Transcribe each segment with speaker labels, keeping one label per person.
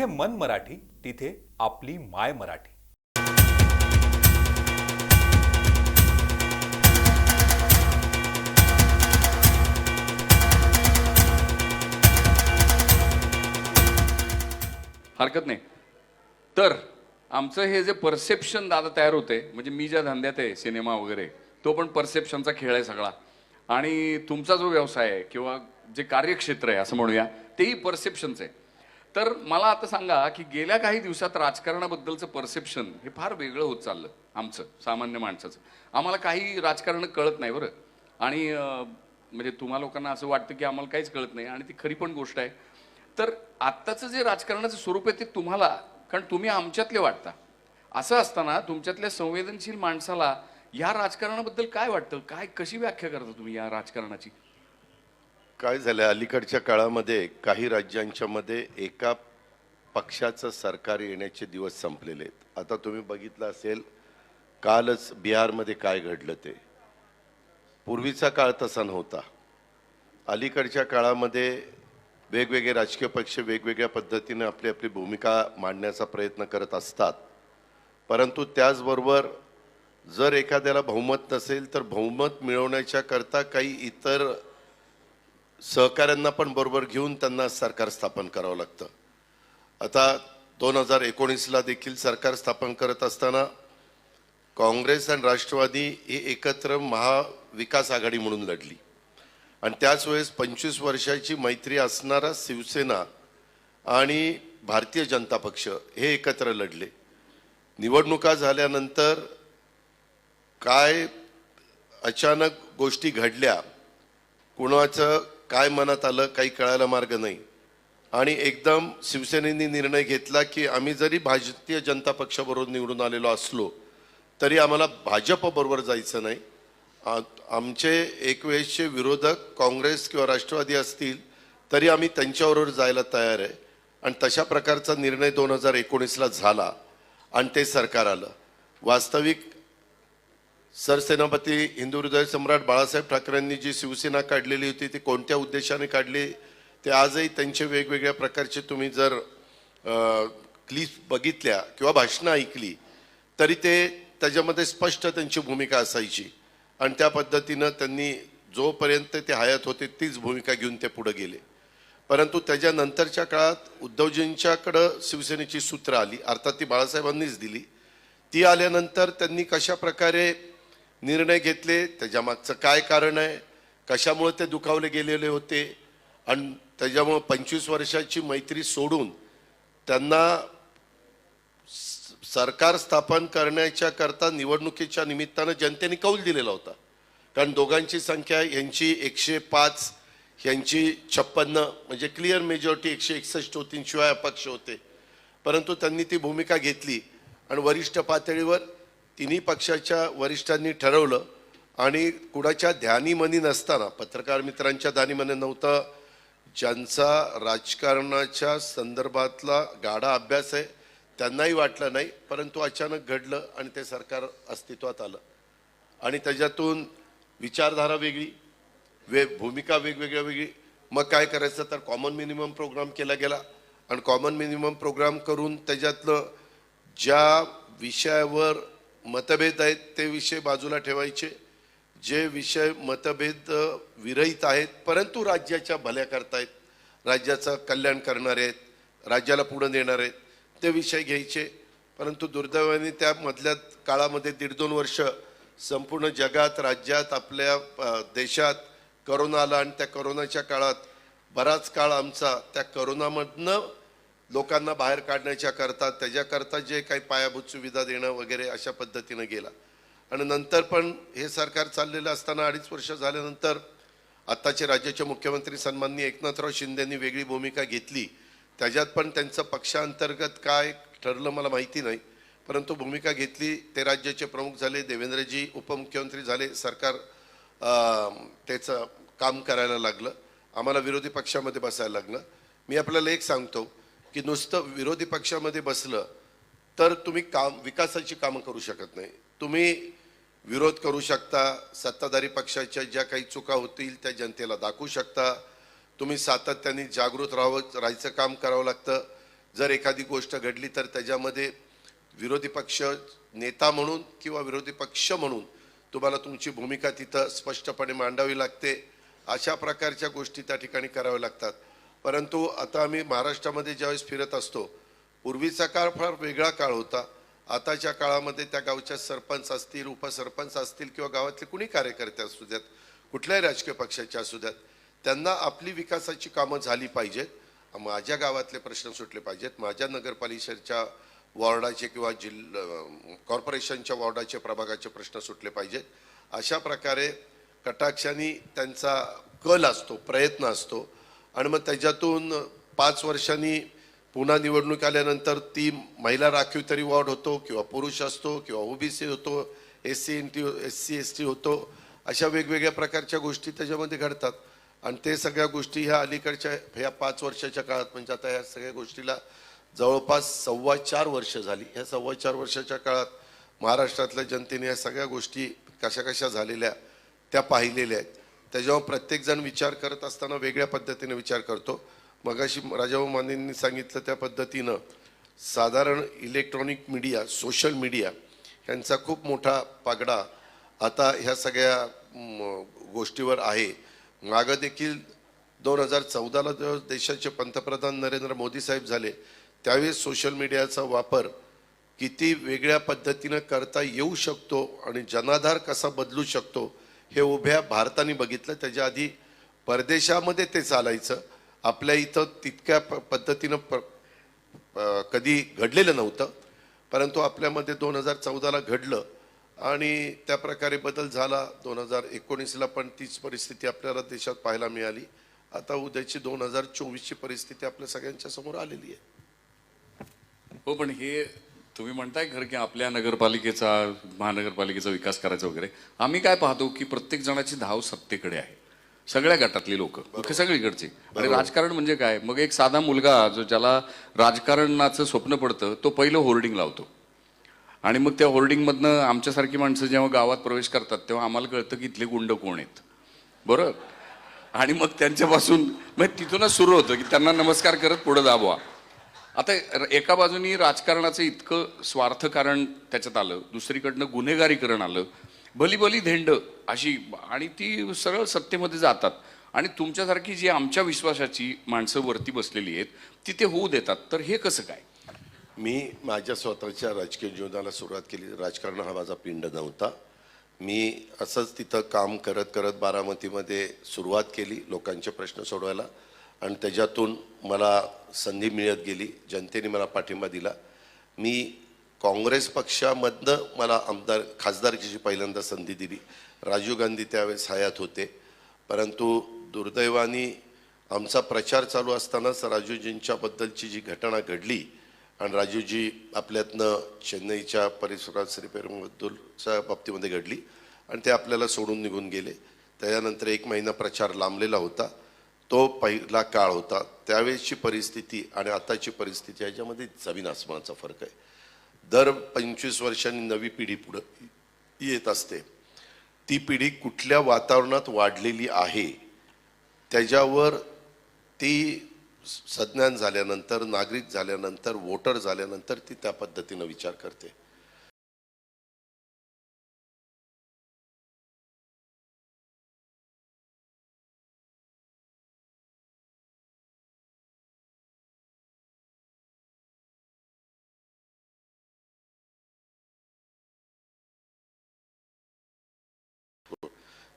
Speaker 1: जिथे मन मराठी तिथे आपली माय मराठी.
Speaker 2: हरकत नाही. तर आमचं हे जे परसेप्शन दादा तयार होते म्हणजे मी ज्या धंद्यात आहे सिनेमा वगैरे तो पण परसेप्शनचा खेळ आहे सगळा. आणि तुमचा जो व्यवसाय आहे किंवा जे कार्यक्षेत्र आहे असं म्हणूया तेही परसेप्शनचं आहे. तर मला आता सांगा की गेल्या काही दिवसात राजकारणाबद्दलचं परसेप्शन हे फार वेगळं होत चाललं आमचं सामान्य माणसाचं. आम्हाला काही राजकारण कळत नाही बरं. आणि म्हणजे तुम्हा लोकांना असं वाटतं की आम्हाला काहीच कळत नाही आणि ती खरी पण गोष्ट आहे. तर आत्ताचं जे राजकारणाचं स्वरूप आहे ते तुम्हाला कारण तुम्ही आमच्यातले वाटता. असं असताना तुमच्यातल्या संवेदनशील माणसाला या राजकारणाबद्दल काय वाटतं? काय कशी व्याख्या करता तुम्ही या राजकारणाची?
Speaker 3: काय झालं अलीकडच्या काळामध्ये काही राज्यांच्या मध्ये एका पक्षाचं सरकार येण्याचे दिवस संपलेले आहेत. आता तुम्ही बघितलं असेल कालच बिहारमध्ये काय घडलं ते. पूर्वीचा काळ तसा नव्हता. अलीकडच्या काळामध्ये वेगवेगळे राजकीय पक्ष वेगवेगळ्या पद्धतीने आपली आपली भूमिका मांडण्याचा प्रयत्न करत असतात. परंतु त्याचबरोबर जर एखाद्याला बहुमत नसेल तर बहुमत मिळवण्याच्या करता काही इतर सहकाऱ्यांना पण बरोबर घेऊन त्यांना सरकार स्थापन करावं लागतं. आता दोन हजार एकोणीसला देखील सरकार स्थापन करत असताना काँग्रेस आणि राष्ट्रवादी ही एकत्र महाविकास आघाडी म्हणून लढली. आणि त्याच वेळेस पंचवीस वर्षाची मैत्री असणारा शिवसेना आणि भारतीय जनता पक्ष हे एकत्र लढले. निवडणुका झाल्यानंतर काय अचानक गोष्टी घडल्या कुणाचं काय मनात आलं काही कळायला मार्ग नाही. आणि एकदम शिवसेनेने निर्णय घेतला की आम्ही जरी भारतीय जनता पक्षाबरोबर निवडून आलेलो असलो तरी आम्हाला भाजपबरोबर जायचं नाही. आमचे एक वेळेसचे विरोधक काँग्रेस किंवा राष्ट्रवादी असतील तरी आम्ही त्यांच्याबरोबर जायला तयार आहे. आणि तशा प्रकारचा निर्णय दोन हजार एकोणीसला झाला आणि ते सरकार आलं. वास्तविक सरसेनापती हिंदू हृदय सम्राट बाळासाहेब ठाकरेंनी जी शिवसेना काढलेली होती ती कोणत्या उद्देशाने काढली ते आजही त्यांचे वेगवेगळ्या प्रकारचे तुम्ही जर क्लिप बघितल्या किंवा भाषणं ऐकली तरी ते त्याच्यामध्ये स्पष्ट त्यांची भूमिका असायची. आणि त्या पद्धतीनं त्यांनी जोपर्यंत ते हयात होते तीच भूमिका घेऊन ते पुढे गेले. परंतु त्याच्यानंतरच्या काळात उद्धवजींच्याकडं शिवसेनेची सूत्र आली अर्थात ती बाळासाहेबांनीच दिली. ती आल्यानंतर त्यांनी कशा प्रकारे निर्णय घेतले त्याच्यामागचं काय कारण आहे कशामुळे ते दुखावले गेलेले होते आणि त्याच्यामुळं पंचवीस वर्षाची मैत्री सोडून त्यांना सरकार स्थापन करण्याच्या करता निवडणुकीच्या निमित्तानं जनतेने कौल दिलेला होता. कारण दोघांची संख्या यांची एकशे पाच यांची छप्पन्न म्हणजे क्लिअर मेजॉरिटी एकशे एकसष्ट होती शिवाय अपक्ष होते. परंतु त्यांनी ती भूमिका घेतली. आणि वरिष्ठ पातळीवर तिन्ही पक्षाच्या वरिष्ठांनी ठरवलं आणि कुणाच्या ध्यानीमनी नसताना पत्रकार मित्रांच्या ध्यानीमनी नव्हतं ज्यांचा राजकारणाच्या संदर्भातला गाढा अभ्यास आहे त्यांनाही वाटलं नाही परंतु अचानक घडलं आणि ते सरकार अस्तित्वात आलं. आणि त्याच्यातून विचारधारा वेगळी वे भूमिका वेगवेगळ्या वेगळी. मग काय करायचं? तर कॉमन मिनिमम प्रोग्राम केला गेला. आणि कॉमन मिनिमम प्रोग्राम करून त्याच्यातलं ज्या विषयावर मतभेद आहेत ते विषय बाजूला ठेवायचे. जे विषय मतभेद विरहित आहेत परंतु राज्याच्या भल्या करतायत. राज्याचं कल्याण करणारे आहेत राज्याला पुढं नेणार आहेत ते विषय घ्यायचे. परंतु दुर्दैवाने त्या मधल्या काळामध्ये दीड दोन वर्ष संपूर्ण जगात राज्यात आपल्या देशात करोना आला आणि त्या करोनाच्या काळात बराच काळ आमचा त्या करोनामधनं लोकांना बाहेर काढण्याच्या करता त्याच्याकरता जे काही पायाभूत सुविधा देणं वगैरे अशा पद्धतीनं गेला. आणि नंतर पण हे सरकार चाललेलं असताना अडीच वर्ष झाल्यानंतर आत्ताचे राज्याचे मुख्यमंत्री सन्माननीय एकनाथराव शिंदेंनी वेगळी भूमिका घेतली. त्याच्यात पण त्यांचं पक्षांतर्गत काय ठरलं मला माहिती नाही. परंतु भूमिका घेतली ते राज्याचे प्रमुख झाले देवेंद्रजी उपमुख्यमंत्री झाले सरकार त्याचं काम करायला लागलं. आम्हाला विरोधी पक्षामध्ये बसायला लागलं. मी आपल्याला एक सांगतो की नुसतं विरोधी पक्षामध्ये बसलं तर तुम्ही काम विकासाची कामं करू शकत नाही. तुम्ही विरोध करू शकता सत्ताधारी पक्षाच्या ज्या काही चुका होतील त्या जनतेला दाखवू शकता. तुम्ही सातत्याने जागृत राहावं राहायचं काम करावं लागतं. जर एखादी गोष्ट घडली तर त्याच्यामध्ये विरोधी पक्ष नेता म्हणून किंवा विरोधी पक्ष म्हणून तुम्हाला तुमची भूमिका तिथं स्पष्टपणे मांडावी लागते. अशा प्रकारच्या गोष्टी त्या ठिकाणी कराव्या लागतात. परंतु आता आम्ही महाराष्ट्रामध्ये ज्यावेळेस फिरत असतो पूर्वीचा काळ फार वेगळा काळ होता. आताच्या काळामध्ये त्या गावच्या सरपंच असतील उपसरपंच असतील किंवा गावातले कुणी कार्यकर्ते असू द्यात कुठल्याही राजकीय पक्षाचे असू द्यात त्यांना आपली विकासाची कामं झाली पाहिजेत. माझ्या गावातले प्रश्न सुटले पाहिजेत. माझ्या नगरपालिकेच्या वॉर्डाचे किंवा जिल्हा कॉर्पोरेशनच्या वॉर्डाचे प्रभागाचे प्रश्न सुटले पाहिजेत. अशा प्रकारे कटाक्षाने त्यांचा कल असतो प्रयत्न असतो. आणि मग त्याच्यातून पाच वर्षांनी पुन्हा निवडणूक आल्यानंतर ती महिला राखीव तरी वॉर्ड होतो किंवा पुरुष असतो किंवा ओबीसी होतो S C N T S C S T होतो अशा वेगवेगळ्या प्रकारच्या गोष्टी त्याच्यामध्ये घडतात. आणि ते सगळ्या गोष्टी ह्या अलीकडच्या ह्या पाच वर्षाच्या काळात म्हणजे आता ह्या सगळ्या गोष्टीला जवळपास सव्वा चार वर्ष झाली. ह्या सव्वा चार वर्षाच्या काळात महाराष्ट्रातल्या जनतेने या सगळ्या गोष्टी कशा कशा झालेल्या त्या पाहिलेल्या आहेत. त्याच्यावर प्रत्येकजण विचार करत असताना वेगळ्या पद्धतीने विचार करतो. मगाशी राजाभाऊ मानेंनी सांगितलं त्या पद्धतीनं साधारण इलेक्ट्रॉनिक मीडिया सोशल मीडिया यांचा खूप मोठा पागडा आता ह्या सगळ्या गोष्टीवर आहे. मागं देखील दोन हजार चौदाला जेव्हा देशाचे पंतप्रधान नरेंद्र मोदी साहेब झाले त्यावेळेस सोशल मीडियाचा वापर किती वेगळ्या पद्धतीनं करता येऊ शकतो आणि जनाधार कसा बदलू शकतो हे उभ्या भारताने बघितलं त्याच्या आधी परदेशामध्ये ते चालायचं. आपल्या इथं तितक्या प- पद्धतीनं प कधी घडलेलं नव्हतं. परंतु आपल्यामध्ये दोन हजार चौदाला घडलं आणि त्या प्रकारे बदल झाला. दोन हजार एकोणीसला पण तीच परिस्थिती आपल्याला देशात पाहायला मिळाली. आता उद्याची दोन हजार चोवीसची परिस्थिती आपल्या सगळ्यांच्या समोर आलेली आहे.
Speaker 2: हो पण हे तुम्ही म्हणताय खरं की आपल्या नगरपालिकेचा महानगरपालिकेचा विकास करायचा वगैरे. आम्ही काय पाहतो की प्रत्येक जणाची धाव सत्तेकडे आहे. सगळ्या गटातली लोक सगळीकडची. आणि राजकारण म्हणजे काय? मग एक साधा मुलगा जो ज्याला राजकारणाचं स्वप्न पडतं तो पहिलं होर्डिंग लावतो. आणि मग त्या होर्डिंगमधनं आमच्यासारखी माणसं जेव्हा गावात प्रवेश करतात तेव्हा आम्हाला कळतं की इथले गुंड कोण आहेत. बरोबर आणि मग त्यांच्यापासून मग तिथूनच सुरू होतं की त्यांना नमस्कार करत पुढे दाबवा. आता एका बाजूनी राजकारणाचं इतकं स्वार्थ कारण त्याच्यात आलं दुसरीकडनं गुन्हेगारीकरण आलं भली भली धेंड अशी आणि ती सरळ सत्तेमध्ये जातात. आणि तुमच्यासारखी जी आमच्या विश्वासाची माणसं वरती बसलेली आहेत ती ते होऊ देतात. तर हे कसं काय?
Speaker 3: मी माझ्या स्वतःच्या राजकीय जीवनाला सुरुवात केली. राजकारण हा माझा पिंड नव्हता. मी असंच तिथं काम करत करत बारामतीमध्ये सुरुवात केली लोकांचे प्रश्न सोडवायला. आणि त्याच्यातून मला संधी मिळत गेली. जनतेने मला पाठिंबा दिला. मी काँग्रेस पक्षामधनं मला आमदार खासदारकीची पहिल्यांदा संधी दिली. राजीव गांधी त्यावेळेस हयात होते. परंतु दुर्दैवाने आमचा प्रचार चालू असतानाच राजूजींच्याबद्दलची जी घटना घडली आणि राजूजी आपल्यातनं चेन्नईच्या परिसरात श्रीपेरुंबद्दलच्या बाबतीमध्ये घडली आणि ते आपल्याला सोडून निघून गेले. त्याच्यानंतर एक महिना प्रचार लांबलेला होता. तो पहिला काळ होता. त्यावेळेसची परिस्थिती आणि आताची परिस्थिती याच्यामध्ये जमीन आसमानाचा फरक आहे. दर पंचवीस वर्षांनी नवी पिढी पुढं येत असते. ती पिढी कुठल्या वातावरणात वाढलेली आहे त्याच्यावर ती सज्ञान झाल्यानंतर नागरिक झाल्यानंतर वोटर झाल्यानंतर ती त्या पद्धतीनं विचार करते.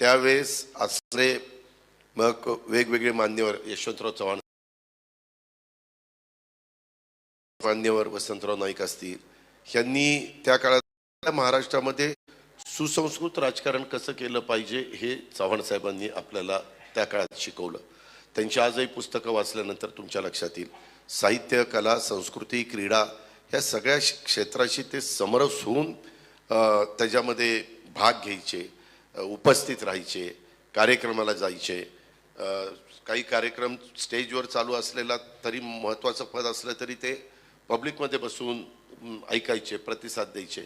Speaker 3: त्यावेळेस असले मग वेगवेगळे मान्यवर यशवंतराव चव्हाण मान्यवर वसंतराव नाईक असतील ह्यांनी त्या काळात महाराष्ट्रामध्ये सुसंस्कृत राजकारण कसं केलं पाहिजे हे चव्हाण साहेबांनी आपल्याला त्या काळात शिकवलं. त्यांची आजही पुस्तकं वाचल्यानंतर तुमच्या लक्षात येईल. साहित्य कला संस्कृती क्रीडा ह्या सगळ्या क्षेत्राशी ते समरस होऊन त्याच्यामध्ये भाग घ्यायचे. उपस्थित राहायचे कार्यक्रमाला जायचे. काही कार्यक्रम स्टेजवर चालू असलेला तरी महत्त्वाचं पद असलं तरी ते पब्लिकमध्ये बसून ऐकायचे प्रतिसाद द्यायचे.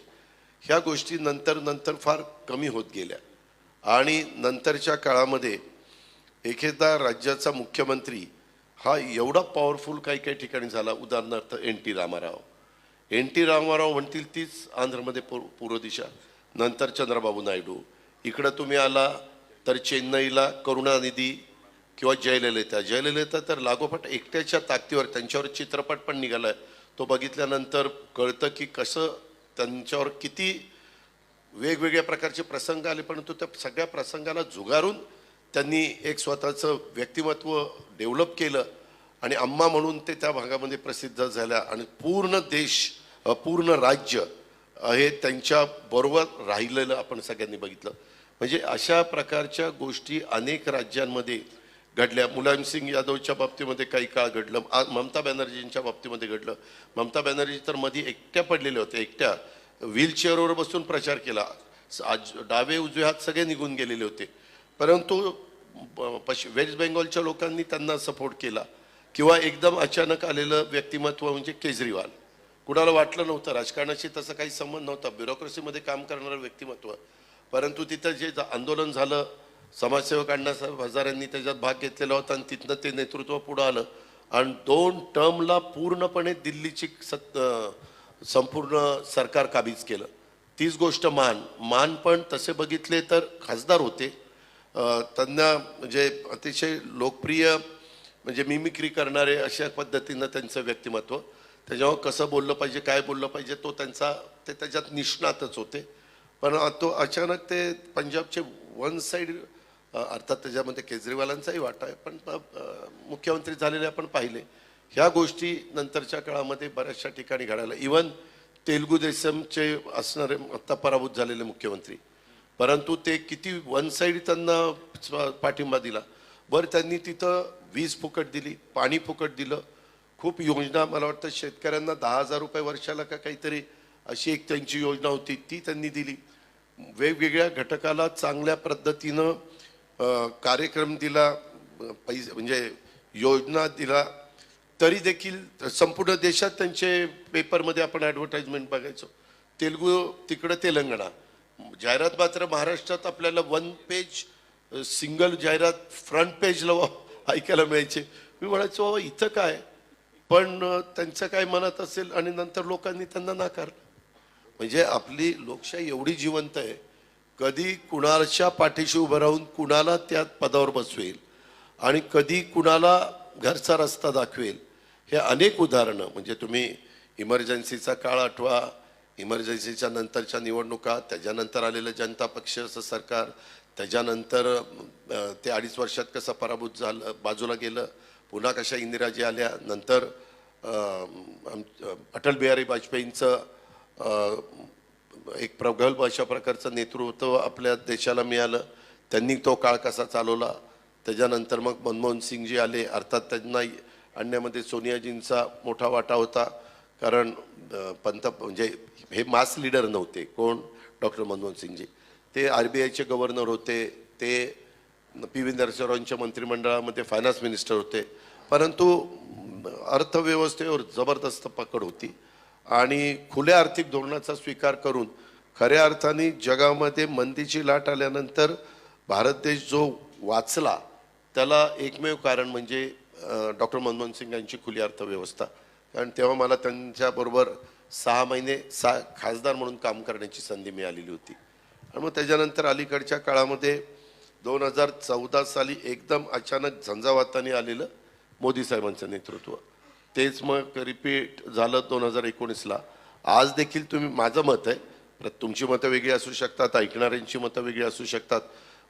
Speaker 3: ह्या गोष्टी नंतर नंतर फार कमी होत गेल्या. आणि नंतरच्या काळामध्ये एखादा राज्याचा मुख्यमंत्री हा एवढा पॉवरफुल काही काही ठिकाणी झाला. उदाहरणार्थ N T Ramarao. N T Ramarao म्हणतील तीच आंध्रमध्ये पूर्व पूर्व दिशा. नंतर चंद्रबाबू नायडू. इकडं तुम्ही आला तर चेन्नईला करुणानिधी किंवा जयललिता. जयललिता तर लागोपाठ एकट्याच्या ताकदीवर त्यांच्यावर चित्रपट पण निघाला आहे तो बघितल्यानंतर कळतं की कसं त्यांच्यावर किती वेगवेगळ्या प्रकारचे प्रसंग आले परंतु त्या सगळ्या प्रसंगाला झुगारून त्यांनी एक स्वतःचं व्यक्तिमत्व डेव्हलप केलं आणि अम्मा म्हणून ते त्या भागामध्ये प्रसिद्ध झाल्या आणि पूर्ण देश पूर्ण राज्य हे त्यांच्याबरोबर राहिलेलं आपण सगळ्यांनी बघितलं. म्हणजे अशा प्रकारच्या गोष्टी अनेक राज्यांमध्ये घडल्या. मुलायमसिंग यादवच्या बाबतीमध्ये काही काळ घडलं. ममता बॅनर्जींच्या बाबतीमध्ये घडलं. ममता बॅनर्जी तर मध्ये एकट्या पडलेल्या होत्या एकट्या. व्हीलचेअरवर बसून प्रचार केला. आज डावे उजवे हात सगळे निघून गेलेले होते. परंतु पश वेस्ट बेंगॉलच्या लोकांनी त्यांना सपोर्ट केला. किंवा एकदम अचानक आलेलं व्यक्तिमत्व म्हणजे केजरीवाल. कुणाला वाटलं नव्हतं राजकारणाशी तसा काही संबंध नव्हता. ब्युरोक्रेसीमध्ये काम करणारं व्यक्तिमत्व. परंतु तिथं जे आंदोलन झालं समाजसेवक अण्णासाहेब हजारांनी त्याच्यात भाग घेतलेला होता आणि तिथनं ते नेतृत्व पुढं आलं. आणि दोन टर्मला पूर्णपणे दिल्लीची सत संपूर्ण सरकार काबीज केलं. तीच गोष्ट मान. मान पण तसे बघितले तर खासदार होते. त्यांना म्हणजे अतिशय लोकप्रिय म्हणजे मिमिक्री करणारे अशा पद्धतीनं त्यांचं व्यक्तिमत्व. त्याच्यावर कसं बोललं पाहिजे काय बोललं पाहिजे तो त्यांचा ते त्याच्यात निष्णातच होते. पण तो अचानक ते पंजाबचे वन साईड अर्थात त्याच्यामध्ये केजरीवालांचाही वाटा आहे. पण मुख्यमंत्री झालेले आपण पाहिले. ह्या गोष्टी नंतरच्या काळामध्ये बऱ्याचशा ठिकाणी घडायला इवन तेलुगू देशमचे असणारे आत्ता पराभूत झालेले मुख्यमंत्री. परंतु ते किती वन साईड त्यांना पाठिंबा दिला. बरं त्यांनी तिथं वीज फुकट दिली पाणी फुकट दिलं. खूप योजना मला वाटतं शेतकऱ्यांना दहा हजार रुपये वर्षाला का काहीतरी अशी एक त्यांची योजना होती ती त्यांनी दिली. वेगवेगळ्या घटकाला चांगल्या पद्धतीनं कार्यक्रम दिला पैसे म्हणजे योजना दिला तरी देखील संपूर्ण देशात त्यांचे पेपरमध्ये आपण ॲडव्हर्टाइजमेंट बघायचो. तेलगू तिकडं तेलंगणा. जाहिरात मात्र महाराष्ट्रात आपल्याला वन पेज सिंगल जाहिरात फ्रंट पेजला ऐकायला मिळायचे. मी म्हणायचो बाबा इथं काय? पण त्यांचं काय मनात असेल आणि नंतर लोकांनी त्यांना नाकारलं. म्हणजे आपली लोकशाही एवढी जिवंत आहे कधी कुणाच्या पाठीशी उभं राहून कुणाला त्या पदावर बसवेल आणि कधी कुणाला घरचा रस्ता दाखवेल हे अनेक उदाहरणं. म्हणजे तुम्ही इमर्जन्सीचा काळ आठवा इमर्जन्सीच्या नंतरच्या निवडणुका त्याच्यानंतर आलेलं जनता पक्षाचं सरकार त्याच्यानंतर ते अडीच वर्षात कसं पराभूत झालं बाजूला गेलं पुन्हा कशा इंदिराजी आल्या नंतर अटल बिहारी वाजपेयींचं एक प्रगल्भ अशा प्रकारचं नेतृत्व आपल्या देशाला मिळालं. त्यांनी तो काळ कसा चालवला? त्याच्यानंतर मग मनमोहन सिंगजी आले अर्थात त्यांना आणण्यामध्ये सोनियाजींचा मोठा वाटा होता. कारण पंत म्हणजे हे मास लीडर नव्हते. कोण? डॉक्टर मनमोहन सिंगजी. ते आर बी आयचे गव्हर्नर होते. ते पी व्ही नरसिंहरावांच्या मंत्रिमंडळामध्ये फायनान्स मिनिस्टर होते. परंतु अर्थव्यवस्थेवर जबरदस्त पकड होती. आणि खुल्या आर्थिक धोरणाचा स्वीकार करून खऱ्या अर्थाने जगामध्ये मंदीची लाट आल्यानंतर भारत देश जो वाचला त्याला एकमेव कारण म्हणजे डॉक्टर मनमोहन सिंग यांची खुली अर्थव्यवस्था. कारण तेव्हा मला त्यांच्याबरोबर सहा महिने सा खासदार म्हणून काम करण्याची संधी मिळालेली होती. आणि मग त्याच्यानंतर अलीकडच्या काळामध्ये दोन हजार चौदा साली एकदम अचानक झंझावाताने आलेलं मोदी साहेबांचं नेतृत्व. तेच मग रिपीट झालं दोन हजार एकोणीसला. आज देखील तुम्ही माझं मत आहे तुमची मतं वेगळी असू शकतात ऐकणाऱ्यांची मतं वेगळी असू शकतात.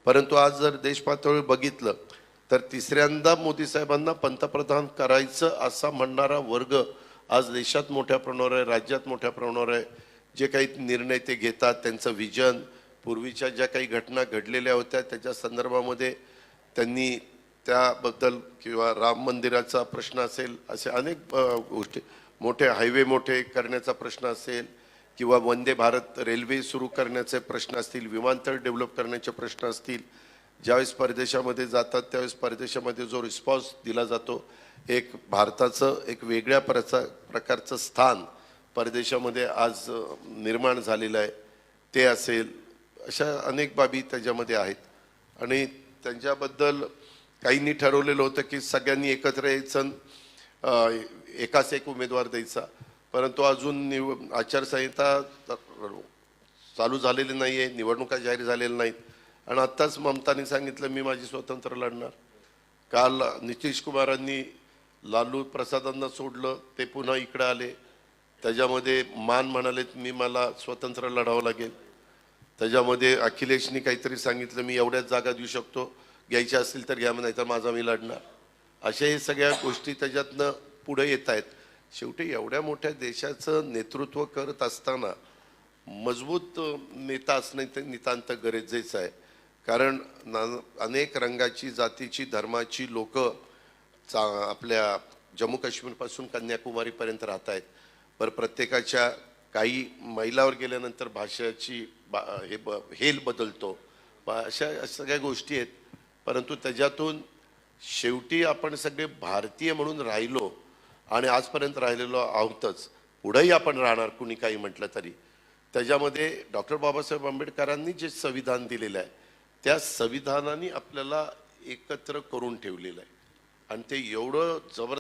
Speaker 3: परंतु आज जर देशपातळी बघितलं तर तिसऱ्यांदा मोदी साहेबांना पंतप्रधान करायचं असा म्हणणारा वर्ग आज देशात मोठ्या प्रमाणावर आहे राज्यात मोठ्या प्रमाणावर आहे. जे काही निर्णय ते घेतात त्यांचं विजन पूर्वीच्या ज्या काही घटना घडलेल्या होत्या त्याच्या संदर्भामध्ये त्यांनी त्याबद्दल किंवा राम मंदिराचा प्रश्न असेल असे अनेक गोष्टी मोठे हायवे मोठे करण्याचा प्रश्न असेल किंवा वंदे भारत रेल्वे सुरू करण्याचे प्रश्न असतील विमानतळ डेव्हलप करण्याचे प्रश्न असतील ज्यावेळेस परदेशामध्ये जातात त्यावेळेस परदेशामध्ये जो रिस्पॉन्स दिला जातो एक भारताचं एक वेगळ्या प्रचा प्रकारचं स्थान परदेशामध्ये आज निर्माण झालेलं आहे ते असेल अशा अनेक बाबी त्याच्यामध्ये आहेत. आणि त्यांच्याबद्दल काहींनी ठरवलेलं होतं की सगळ्यांनी एकत्र यायचं एकाच एक उमेदवार द्यायचा. परंतु अजून निव आचारसंहिता चालू झालेली नाही आहे निवडणुका जाहीर झालेल्या नाहीत. आणि आत्ताच ममतानी सांगितलं मी माझी स्वतंत्र लढणार. काल नितीश कुमारांनी लालू प्रसादांना सोडलं ते पुन्हा इकडं आले. त्याच्यामध्ये मान म्हणालेत मी मला स्वतंत्र लढावं लागेल. त्याच्यामध्ये अखिलेशनी काहीतरी सांगितलं मी एवढ्याच जागा देऊ शकतो. घ्यायच्या असतील तर घ्या नाही तर माझा मी लढणार. अशा हे सगळ्या गोष्टी त्याच्यातनं पुढे येत आहेत. शेवटी एवढ्या मोठ्या देशाचं नेतृत्व करत असताना मजबूत नेता असणं ते नितांत गरजेचं आहे. कारण ना- अनेक रंगाची जातीची धर्माची लोक आपल्या जम्मू काश्मीरपासून कन्याकुमारीपर्यंत राहत आहेत. पर प्रत्येकाच्या काही मैलावर गेल्यानंतर भाषेची बा हे ब हेल बदलतो. अशा सगळ्या गोष्टी आहेत. परंतु त्याच्यातून शेवटी आपण सगळे भारतीय म्हणून राहिलो आणि आजपर्यंत राहिलेलो आहोतच. पुढेही आपण राहणार कुणी काही म्हटलं तरी. त्याच्यामध्ये डॉक्टर बाबासाहेब आंबेडकरांनी जे संविधान दिलेलं आहे त्या संविधानाने आपल्याला एकत्र करून ठेवलेलं आहे. आणि ते एवढं जबर